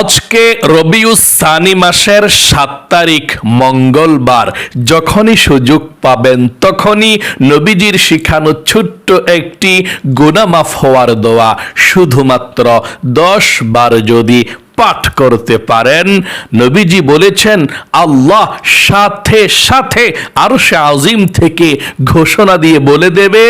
আজকে রবিউস সানি মাসের সাত তারিখ মঙ্গলবার। যখনই সুযোগ পাবেন, তখনই নবীজির শিখানো ছোট্ট একটি গুনামাফ হওয়ার দোয়া। শুধুমাত্র দশ বার যদি পাঠ করতে পারেন। নবীজি বলেছেন, আল্লাহ সাথে সাথে আরও সে আজিম থেকে ঘোষণা দিয়ে বলে দেবে,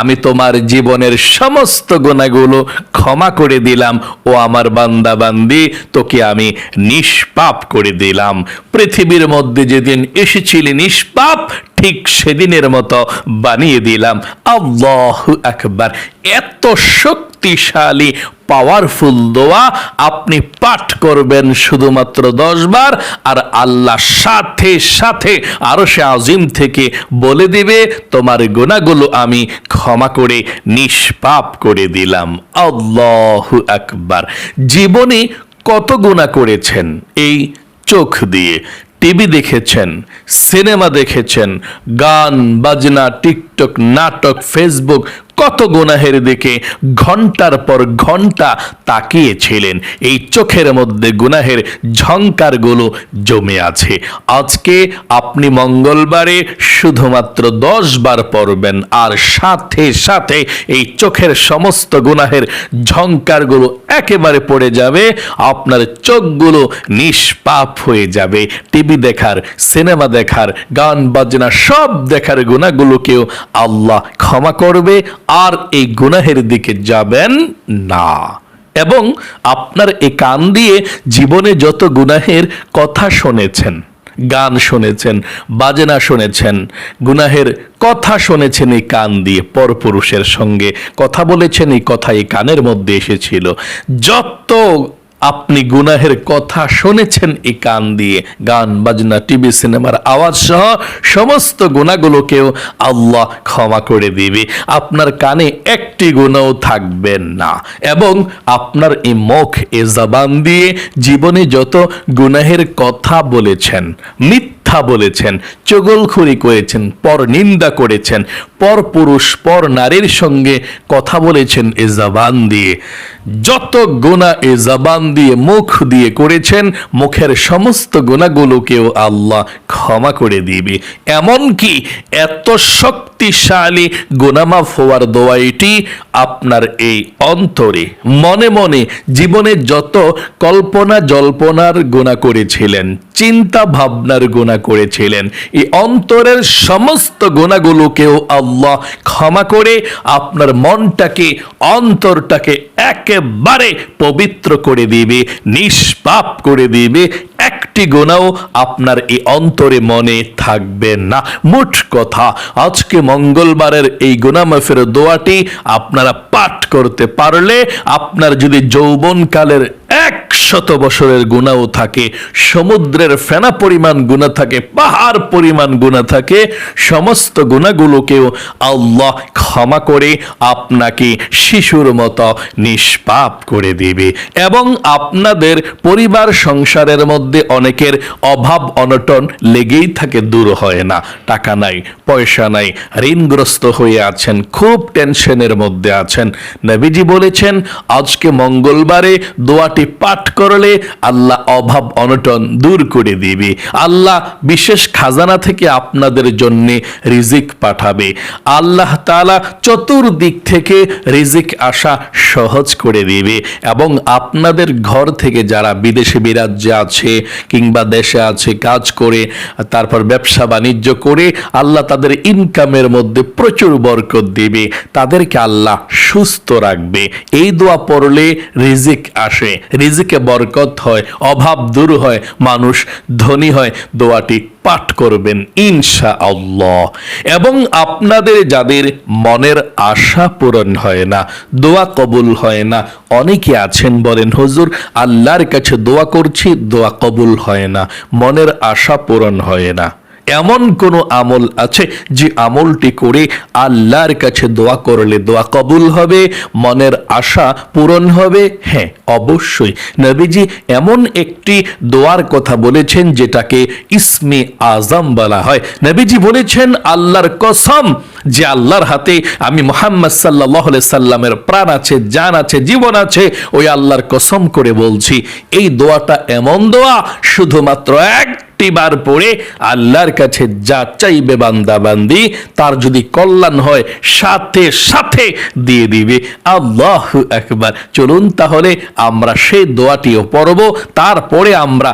আমি তোমার জীবনের সমস্ত গোনাগুলো ক্ষমা করে দিলাম, ও আমার বান্দা বান্দি তোকে আমি নিষ্পাপ করে দিলাম। পৃথিবীর মধ্যে যেদিন এসেছিলি নিষ্পাপ, ঠিক সেদিনের মতো বানিয়ে দিলাম। আল্লাহ আকবার, এত শক্তিশালী পাওয়ারফুল দোয়া আপনি পাঠ করবেন শুধুমাত্র দশ বার, আর আল্লাহ সাথে সাথে আরও সে আজিম থেকে বলে দিবে, তোমার গোনাগুলো আমি ক্ষমা করে নিষ্পাপ করে দিলাম। আল্লাহ আকবার। জীবনে কত গুণা করেছেন? এই চোখ দিয়ে। টিভি দেখেছেন, সিনেমা দেখেছেন, গান, বাজনা, টিকটক, নাটক, ফেসবুক কত গুনাহের দিকে ঘণ্টার পর ঘণ্টা তাকিয়েছিলেন, এই চোখের মধ্যে গুনাহের ঝংকারগুলো জমে আছে। আজকে আপনি মঙ্গলবারে শুধুমাত্র দশ বার পড়বেন আর সাথে সাথে এই চোখের সমস্ত গুনাহের ঝংকারগুলো একেবারে পড়ে যাবে, আপনার চোখগুলো নিষ্পাপ হয়ে যাবে। টিভি দেখার, সিনেমা দেখার, গান বাজনা সব দেখার গুণাগুলোকেও আল্লাহ ক্ষমা করবে আর এই গুনাহের দিকে যাবেন না। এবং আপনার এই কান দিয়ে জীবনে যত গুনাহের কথা শুনেছেন, গান শুনেছেন, বাজনা শুনেছেন, গুনাহের কথা শুনেছেন এই কান দিয়ে, পরপুরুষের সঙ্গে কথা বলেছেন, এই কথা এই কানের মধ্যে এসেছিল, যত আপনি গুনাহের কথা শুনেছেন এই কান দিয়ে। গান, বাজনা, টিভি, সিনেমার আওয়াজ সহ সমস্ত গুণাগুলোকেও আল্লাহ ক্ষমা করে দিবে। আপনার কানে একটি গুণাও থাকবেন না এবং আপনার এই মুখ এ জবান দিয়ে জীবনে যত গুনাহের কথা বলেছেন, মিথ্যা বলেছেন চগলখুরি করেছেন, পর নিন্দা করেছেন, পর পুরুষ, পর নারীর সঙ্গে কথা বলেছেন এ জবান দিয়ে যত গোনা এ জবান দিয়ে, মুখ দিয়ে করেছেন, মুখের সমস্ত গোনাগুলোকেও আল্লাহ ক্ষমা করে দিবে। এমনকি এত শক্তিশালী গোনামাফ হওয়ার দোয়া এটি আপনার এই অন্তরে, মনে মনে জীবনে যত কল্পনা জল্পনার গোনা করেছিলেন, চিন্তা ভাবনার গোনা করেছিলেন, এই অন্তরের সমস্ত গোনাগুলোকেও আল্লাহ ক্ষমা করে আপনার মনটাকে, অন্তরটাকে একেবারে পবিত্র করে দিবে, নিষ্পাপ করে দিবে। একটি গোনাও আপনার এই অন্তরে মনে থাকবে না। মোট কথা, আজকে মঙ্গলবারের এই গোনামাফের দোয়াটি আপনারা পাঠ করতে পারলে আপনার যদি যৌবনকালের এক শত বছরের গুণাও থাকে, সমুদ্রের ফেনা পরিমাণ গুণা থাকে, পাহাড় পরিমাণ গুণা থাকে, সমস্ত গুণাগুলোকেও আল্লাহ ক্ষমা করে আপনাকে শিশুর মতো নিষ্পাপ করে দিবে। এবং আপনাদের পরিবার সংসারের মধ্যে অনেকের অভাব অনটন লেগেই থাকে, দূর হয় না। টাকা নাই, পয়সা নাই, ঋণগ্রস্ত হয়ে আছেন, খুব টেনশনের মধ্যে আছেন। নবীজি বলেছেন, আজকে মঙ্গলবারে দোয়াটি পাঠ করলে আল্লাহ অভাব অনটন দূর করে দিবে। আল্লাহ বিশেষ খাজানা থেকে আপনাদের জন্য রিজিক পাঠাবে। আল্লাহ তাআলা চতুর্দিক থেকে রিজিক আসা সহজ করে দিবে এবং আপনাদের ঘর থেকে যারা বিদেশে বিরাজ্যে আছে কিংবা দেশে আছে কাজ করে, তারপর ব্যবসা বাণিজ্য করে, আল্লাহ তাদের ইনকামের মধ্যে প্রচুর বরকত দিবে। তাদেরকে আল্লাহ সুস্থ রাখবে। এই দোয়া পড়লে রিজিক আসে। রিজিকে বরকত হয়, অভাব দূর হয়, মানুষ ধনী হয়, দোয়াটি পাঠ করবেন ইনশা আল্লাহ এবং আপনাদের যাদের মনের আশা পূরণ হয় না, দোয়া কবুল হয় না, অনেকে আছেন বলেন, হুজুর, আল্লাহর কাছে দোয়া করছি, দোয়া কবুল হয় না, মনের আশা পূরণ হয় না। এমন কোনো আমল আছে যে আমলটি করে আল্লাহর কাছে দোয়া করলে দোয়া কবুল হবে, মনের আশা পূরণ হবে? হ্যাঁ অবশ্যই। নবীজি এমন একটি দোয়ার কথা বলেছেন যেটাকে ইসমে আজম বলা হয়। নবীজি বলেছেন, আল্লাহর কসম যে আল্লাহর হাতে আমি মোহাম্মদ সাল্লাহ সাল্লামের প্রাণ আছে, জান আছে, জীবন আছে, ওই আল্লাহর কসম করে বলছি, এই দোয়াটা এমন দোয়া শুধুমাত্র একটি বার পড়ে আল্লাহর কাছে যা চাইবে বান্দা বান্দি তার যদি কল্যাণ হয়, সাথে সাথে দিয়ে দিবে। আল্লাহ একবার চলুন তাহলে আমরা সেই দোয়াটিও পড়ব, তারপরে আমরা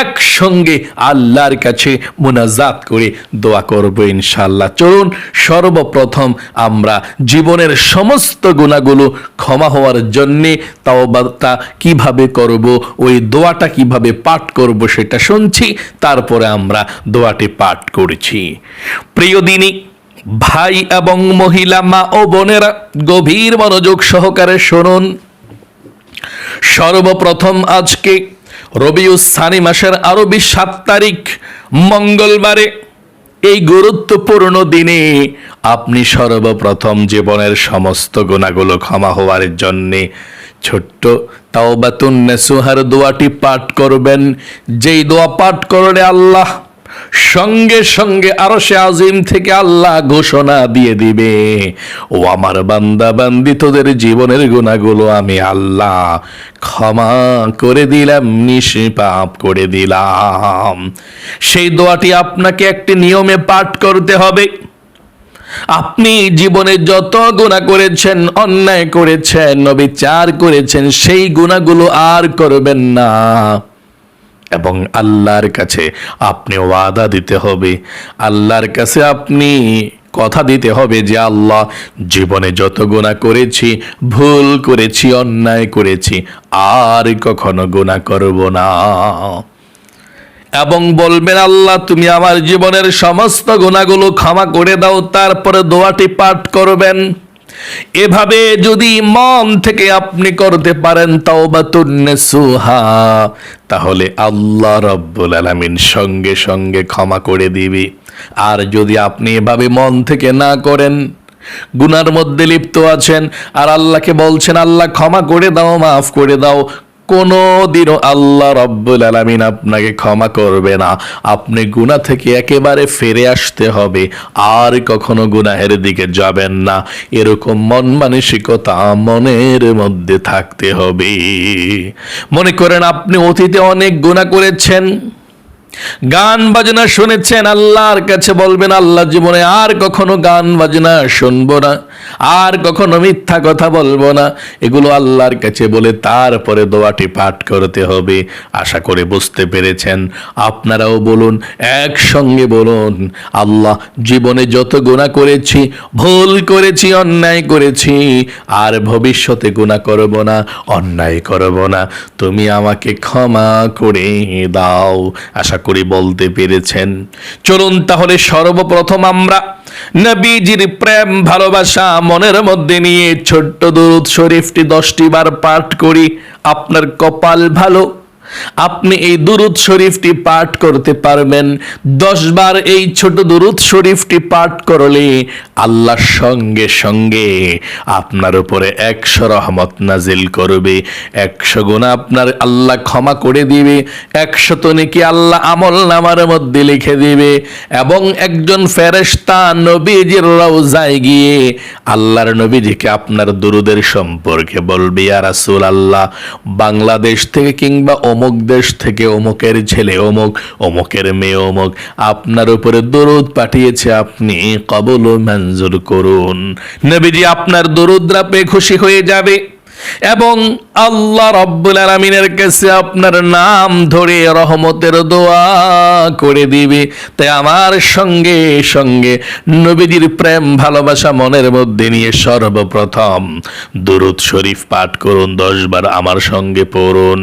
একসঙ্গে আল্লাহর কাছে মোনাজাত করে দোয়া করব ইনশাল্লাহ চলুন সর্বপ্রথম আমরা জীবনের সমস্ত গুণাগুলো ক্ষমা হওয়ার জন্যে তাওবাটা কীভাবে করব, ওই দোয়াটা কীভাবে পাঠ করব সেটা শুনছি তারপরে আমরা দোয়াটি পাঠ করেছি। প্রিয় দিনী, ভাই এবং মহিলা, মা ও বোনেরা, গভীর মনোযোগ সহকারে শুনুন। সর্বপ্রথম আজকে রবিউস সানি মাসের আরবি সাত তারিখ, মঙ্গলবারে এই গুরুত্বপূর্ণ দিনে আপনি সর্বপ্রথম জীবনের সমস্ত গুণাগুলো ক্ষমা হওয়ার জন্যে ছোট্ট তাওবাতুন নেসুহার দোয়াটি পাঠ করবেন। যেই দোয়া পাঠ করলে আল্লাহ সঙ্গে সঙ্গে আরও সে আজিম থেকে আল্লাহ ঘোষণা দিয়ে দিবে। ও আমার বান্দা বান্দি, তোদের জীবনের গুণাগুলো আমি আল্লাহ ক্ষমা করে দিলাম, নিষ্পাপ করে দিলাম। সেই দোয়াটি আপনাকে একটি নিয়মে পাঠ করতে হবে। আপনি জীবনে যত গুণা করেছেন, অন্যায় করেছেন নবিচার করেছেন, সেই গুণাগুলো আর করবেন না। এবং আল্লাহর কাছে আপনি ওয়াদা দিতে হবে। আল্লাহর কাছে আপনি কথা দিতে হবে যে, আল্লাহ, জীবনে যত গুণা করেছি, ভুল করেছি, অন্যায় করেছি, আর কখনো গুণা করব না। এবং বলবেন, আল্লাহ, তুমি আমার জীবনের সমস্ত গুণাগুলো ক্ষমা করে দাও, তারপরে দোয়াটি পাঠ করবেন। এভাবে যদি মন থেকে আপনি করতে পারেন সুহা তাহলে আল্লাহ রব্বুল আলামিন সঙ্গে সঙ্গে ক্ষমা করে দিবি। আর যদি আপনি এভাবে মন থেকে না করেন, গুনার মধ্যে লিপ্ত আছেন, আর আল্লাহকে বলছেন, আল্লাহ, ক্ষমা করে দাও, মাফ করে দাও কোনো দিনও আল্লাহ রব্বুল আলমিন আপনাকে ক্ষমা করবে না। আপনি গুণা থেকে একেবারে ফিরে আসতে হবে। আর কখনো গুনাহের দিকে যাবেন না। এরকম মন মানসিকতা মনের মধ্যে থাকতে হবে। মনে করেন আপনি অতীতে অনেক গুণা করেছেন। গান বাজনা শুনেছেন, আল্লাহর কাছে বলবেন আল্লাহ জীবনে আর কখনো গান বাজনা শুনব না, আর কখনো মিথ্যা কথা বলব না। এগুলো আল্লাহর কাছে বলে তারপরে দোয়াটি পাঠ করতে হবে। আশা করে বুঝতে পেরেছেন, আপনারাও বলুন, একসঙ্গে বলুন, আল্লাহ জীবনে যত গুণা করেছি, ভুল করেছি, অন্যায় করেছি, আর ভবিষ্যতে গুণা করব না, অন্যায় করব না। তুমি আমাকে ক্ষমা করে দাও। আশা করি বলতে পেরেছেন। চলুন তাহলে সর্বপ্রথম আমরা নবীজির প্রেম, ভালোবাসা, মনের মধ্যে নিয়ে ছোট্ট দরুদ শরীফটি দশটি বার পাঠ করি। আপনার কপাল ভালো আপনি এই দুরুদ শরীফটি পাঠ করতে পারবেন। দশ বার এই ছোট দুরুদ শরীফটি পাঠ করলে আল্লাহ সঙ্গে সঙ্গে আপনার উপরে একশো রহমত নাজিল করবে। একশো গুণ আপনার আল্লাহ ক্ষমা করে দিবে। একশত নাকি আল্লাহ আমল নামার মধ্যে লিখে দিবে। এবং একজন ফেরেস্তা নবীজির রওজায় গিয়ে আল্লাহর নবীজিকে আপনার দুরুদের সম্পর্কে বলবে আর রাসূল আল্লাহ বাংলাদেশ থেকে কিংবা অমুক দেশ থেকে অমুকের ছেলে অমুক, অমুকের মেয়ে অমুক। আপনার উপরে দরুদ পাঠিয়েছে আপনি, কবল মঞ্জুর করুন। নবীজি আপনার দরুদরা পেয়ে খুশি হয়ে যাবে। এবং আল্লাহ রব্বুল আলমিনের কাছে আপনার নাম ধরে রহমতের দোয়া করে দিবে। তাই আমার সঙ্গে সঙ্গে নবীজির প্রেম, ভালোবাসা মনের মধ্যে নিয়ে সর্বপ্রথম দুরুদ শরীফ পাঠ করুন দশবার আমার সঙ্গে পড়ুন।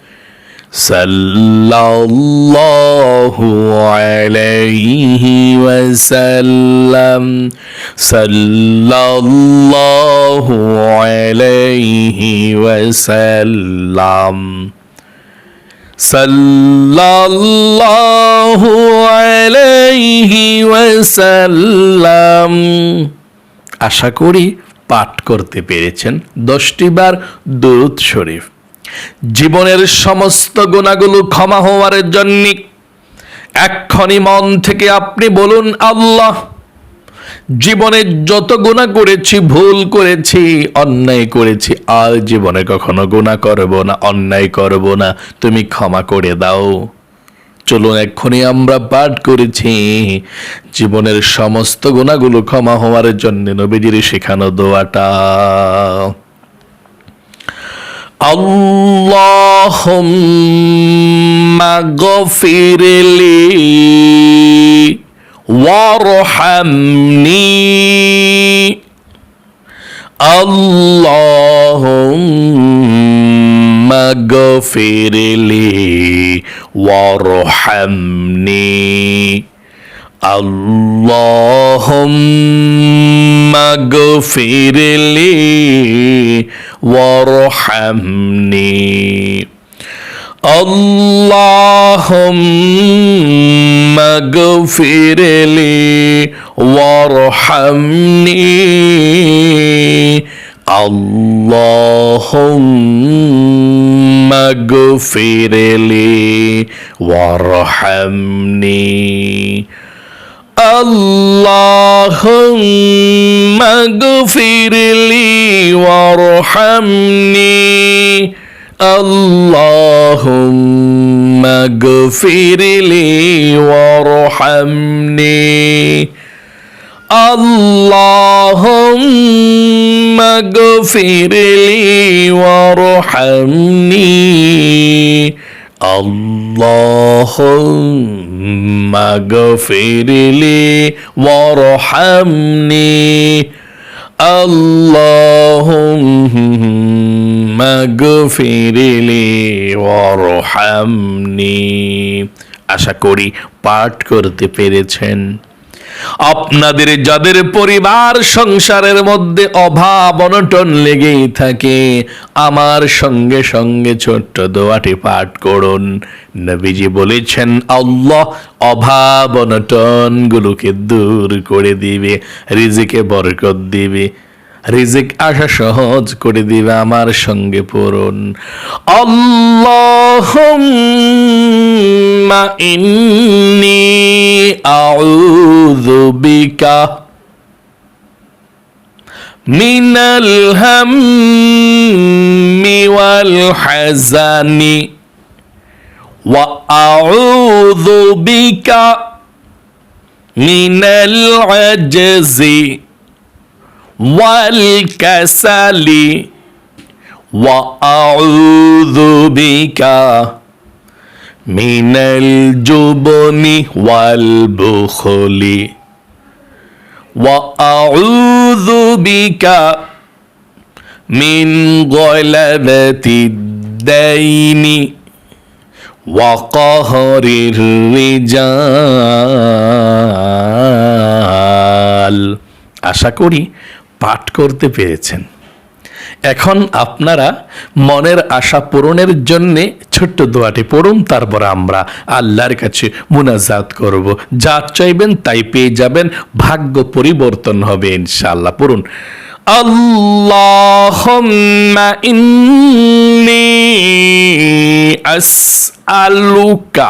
صلى الله عليه وسلم صلى الله عليه وسلم صلى الله عليه وسلم আশা করি পাঠ করতে পেরেছেন দশটি বার দরুদ শরীফ জীবনের সমস্ত গুণাগুলো ক্ষমা হওয়ার জন্য এক্ষণি মন থেকে আপনি বলুন, আল্লাহ, জীবনে যত গুণা করেছি, ভুল করেছি, অন্যায় করেছি, আর জীবনে কখনো গুণা করব না, অন্যায় করব না, তুমি ক্ষমা করে দাও। চলুন এক্ষুনি আমরা পাঠ করেছি, জীবনের সমস্ত গুণাগুলো ক্ষমা হওয়ার জন্য নবীজির শেখানো দোয়াটা। اللهم اغفر لي وارحمني اللهم اغفر لي وارحمني اللهم اغفر لي وارحمني اللهم اغفر لي وارحمني اللهم اغفر لي وارحمني اللهم اغفر لي وارحمني اللهم اغفر لي وارحمني اللهم اغفر لي وارحمني اللهم اغفر لي وارحمني اللهم اغفر لي وارحمني আশা করি পাঠ করতে পেরেছেন আপনাদের যাদের পরিবার সংসারের মধ্যে অভাব অনটন লেগেই থাকে, আমার সঙ্গে সঙ্গে ছোট্ট দোয়াটি পাঠ করুন। নবীজি বলেছেন, আল্লাহ অভাব অনটন গুলোকে দূর করে দিবে, রিজিকে বরকত দিবে। রিজিক আসা সহজ করে দিবে আমার সঙ্গে পড়ুন আল্লাহুম্মা ইন্নি আউযু মিনাল হাম্মি ওয়াল হাজানি ওয়া আউযু বিকা মিনাল আজজি। والكسل واعوذ بك من الجبن والبخل واعوذ بك من غلبة الدين وقهر الرجال আশা করি পাঠ করতে পেরেছেন। এখন আপনারা মনের আশা পূরণের জন্য ছোট্ট দোয়াটি পড়ুন, তারপর আমরা আল্লাহর কাছে মুনাজাত করব। যা চাইবেন তাই পেয়ে যাবেন, ভাগ্য পরিবর্তন হবে ইনশাআল্লাহ। পড়ুন, আল্লাহুম্মা ইন্নি আসআলুকা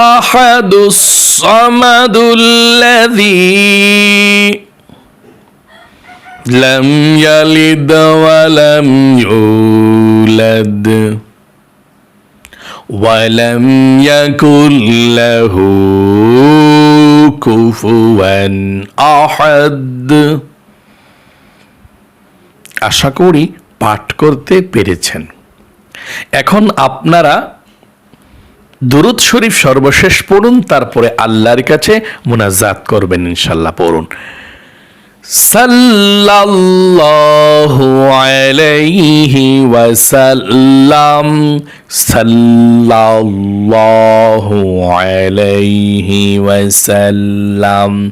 الأحد الصمد الذي لم يلد ولم يولد ولم يكن له كفوا أحد আশা করি পাঠ করতে পেরেছেন এখন আপনারা দুরুদ শরীফ সর্বশেষ পড়ুন, তারপরে আল্লাহর কাছে মোনাজাত করবেন ইনশাল্লাহ পড়ুন। সাল্লাল্লাহু আলাইহি ওয়াসাল্লাম, সাল্লাল্লাহু আলাইহি ওয়াসাল্লাম।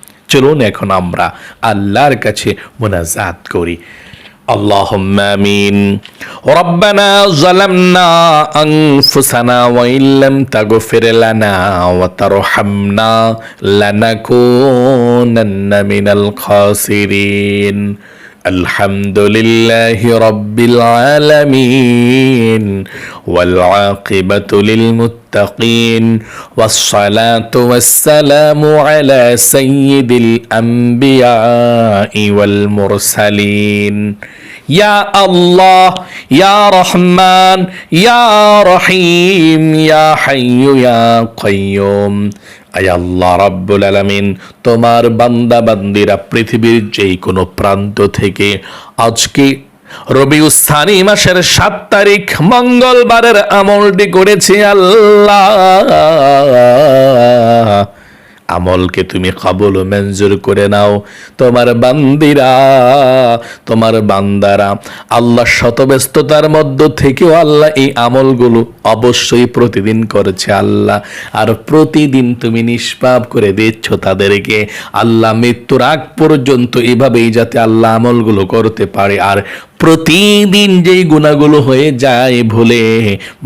চলুন এখন আমরা আল্লাহর কাছে মোনাজাত করি اللهم امين ربنا ظلمنا انفسنا وان لم تغفر لنا وترحمنا لنكونن من الخاسرين الحمد لله رب العالمين والعاقبة للمتقين والصلاة والسلام على سيد الأنبياء والمرسلين. يا الله يا رحمن يا رحيم يا حي يا قيوم. আল্লাহ রাব্বুল আলামিন, তোমার বান্দা বান্দিরা পৃথিবীর যেই কোনো প্রান্ত থেকে আজকে রবি উস্থানি মাসের সাত তারিখ মঙ্গলবারের আমলটি করেছি আল্লাহ। আমলকে তুমি কাবুল ও মঞ্জুর করে নাও। তোমার বান্দিরা, তোমার বান্দারা, আল্লাহ শতব্যস্ততার মধ্য থেকেও আল্লাহ এই আমলগুলো অবশ্যই প্রতিদিন করেছে আল্লাহ। আর প্রতিদিন তুমি নিষ্পাপ করে দিচ্ছ তাদেরকে। আল্লাহ মৃত্যুর আগ পর্যন্ত এভাবেই যাতে আল্লাহ আমলগুলো করতে পারে। আর প্রতিদিন যেই গুণাগুলো হয়ে যায় ভুলে,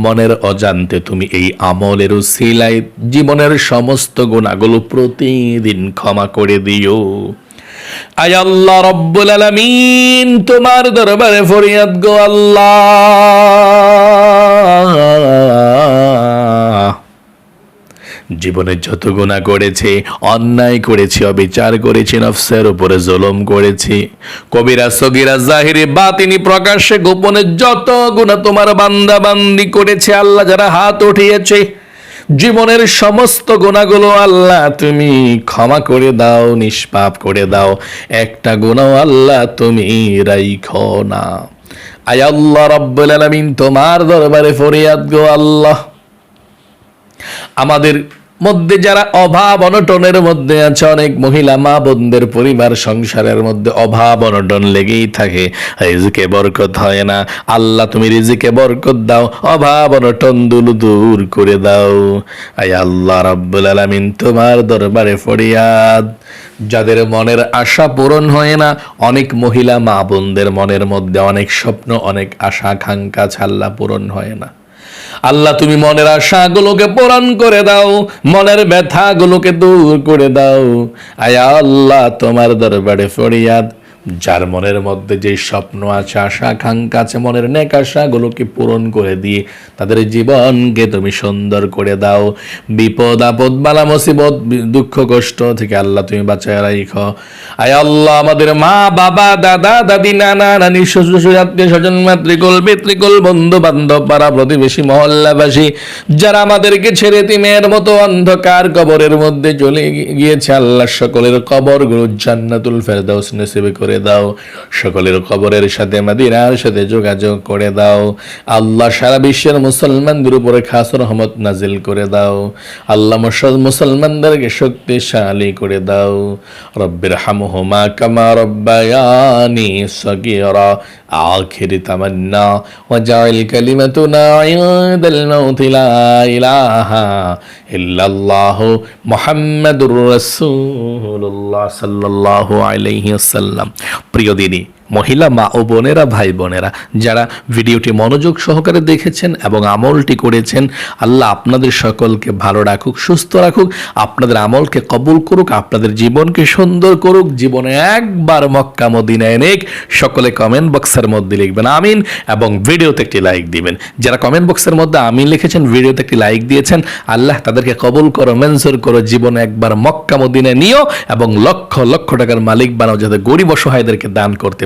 মনের অজান্তে তুমি এই আমলের উসিলায় জীবনের সমস্ত গুণাগুলো প্রতিদিন ক্ষমা করে দিও। আয় আল্লাহ রব্বুল আলামিন, তোমার দরবারে ফরিয়াদ গো আল্লাহ। জীবনে যত গুণা করেছে, অন্যায় করেছি, অবিচার করেছি, নফসের উপরে জুলুম করেছি। কবিরা, সগিরা, জাহিরে, বাতিনি প্রকাশ্যে গোপনে যত গুণা তোমার বান্দা বান্দি করেছে, আল্লাহ যারা হাত উঠিয়েছে, জীবনের সমস্ত গুণাগুলো আল্লাহ তুমি ক্ষমা করে দাও, নিষ্পাপ করে দাও। একটা গুণাও আল্লাহ তুমি রাইখো না। আয় আল্লাহ রব্বুল আলামিন, তোমার দরবারে ফরিয়াদ গো আল্লাহ। আমাদের মধ্যে যারা অভাব অনটনের মধ্যে আছে, অনেক মহিলা মা বোনদের পরিবার সংসারের মধ্যে অভাব অনটন লেগেই থাকে। রিজিকে বরকত হয় না। আল্লাহ, তুমি রিজিকে বরকত দাও, অভাব অনটন দুল দূর করে দাও। আয় আল্লাহ রাব্বুল আলামিন, তোমার দরবারে ফরিয়াদ। যাদের মনের আশা পূরণ হয় না, অনেক মহিলা মা বোনদের মনের মধ্যে অনেক স্বপ্ন, অনেক আশা আকাঙ্ক্ষা ছাল্লা পূরণ হয় না। আল্লাহ তুমি মনের আশাগুলোকে পূরণ করে দাও, মনের ব্যথাগুলোকে দূর করে দাও। আয়া আল্লাহ, তোমার দরবারে ফরিয়াদ। যার মনের মধ্যে যে স্বপ্ন আছে, আশা, আকাঙ্ক্ষা আছে, মনের নেক আশাগুলোকে পূরণ করে দিয়ে তাদের জীবনকে তুমি সুন্দর করে দাও। বিপদ, আপদ বালা মুসিবত, দুঃখ, কষ্ট থেকে আল্লাহ তুমি বাঁচায় রাখো আয় আল্লাহ আমাদের মা, বাবা, দাদা, দাদি, নানা, নানি, শ্বশুর শ্বশুর, আত্মীয় স্বজন, মাতৃকুল, পিতৃকুল বন্ধু বান্ধব পাড়া প্রতিবেশী, মহল্লাবাসী, যারা আমাদেরকে ছেড়ে তিমের মতো অন্ধকার কবরের মধ্যে চলে গিয়েছে, আল্লাহ সকলের কবর গুরু জান্নাতুল ফেরদাউস নসিবে করে দাও। সকলের কবরের সাথে, মাদিনার সাথে যোগাযোগ করে দাও। আল্লাহ সারা বিশ্বের মুসলমানদের উপরে খাস রহমত নাজিল করে দাও। আল্লাহ মুসল- মুসলমানদেরকে শক্তিশালী করে দাও। রব্বির হামহুমা কামা রব্বায়ানি সগীরা آخر تمنى وجعل كلمتنا عند الموت لا إله إلا الله محمد رسول الله صلى الله عليه وسلم প্রিয় দিনী মহিলা মা ও বোনেরা, ভাই বোনেরা, যারা ভিডিওটি মনোযোগ সহকারে দেখেছেন এবং আমলটি করেছেন, আল্লাহ আপনাদের সকলকে ভালো রাখুক, সুস্থ রাখুক, আপনাদের আমলকে কবুল করুক, আপনাদের জীবনকে সুন্দর করুক, জীবনে একবার মক্কা মদিনায় নেক সকলে কমেন্ট বক্সের মধ্যে লিখবেন, আমিন, এবং ভিডিওতে একটি লাইক দিবেন। যারা কমেন্ট বক্সের মধ্যে আমিন লিখেছেন, ভিডিওতে একটি লাইক দিয়েছেন, আল্লাহ তাদেরকে কবুল করো মেনসুর করো, জীবনে একবার মক্কা মদিনায় নিও এবং লক্ষ লক্ষ টাকার মালিক বানাও, যাতে গরিব অসহায়দেরকে দান করতে